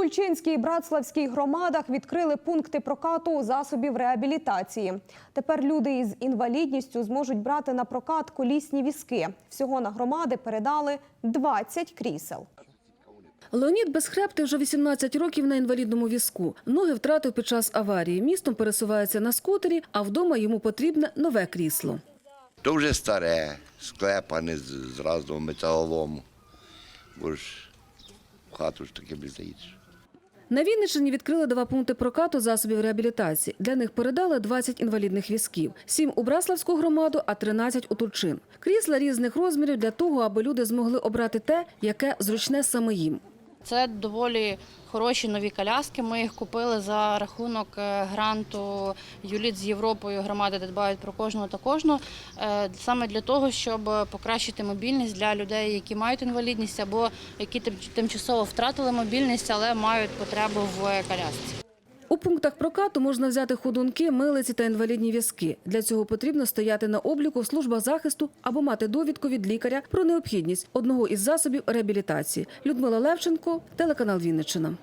Тульчинській і Братславській громадах відкрили пункти прокату засобів реабілітації. Тепер люди із інвалідністю зможуть брати на прокат колісні візки. Всього на громади передали 20 крісел. Леонід Безхребти вже 18 років на інвалідному візку. Ноги втратив під час аварії. Містом пересувається на скутері, а вдома йому потрібне нове крісло. То вже старе, склепане з- зразу металолому. Бо ж в хату ж таки не заїдеш. На Вінниччині відкрили два пункти прокату засобів реабілітації. Для них передали 20 інвалідних візків, 7 у Браславську громаду, а 13 у Турчин. Крісла різних розмірів для того, аби люди змогли обрати те, яке зручне саме їм. Це доволі хороші нові коляски. Ми їх купили за рахунок е, гранту Юліт з Європою громади, де дбають про кожного та кожного. Е, Саме для того, щоб покращити мобільність для людей, які мають інвалідність або які тим- тимчасово втратили мобільність, але мають потребу в колясці. У пунктах прокату можна взяти ходунки, милиці та інвалідні візки. Для цього потрібно стояти на обліку в службах захисту або мати довідку від лікаря про необхідність одного із засобів реабілітації. Людмила Левченко, телеканал Вінниччина.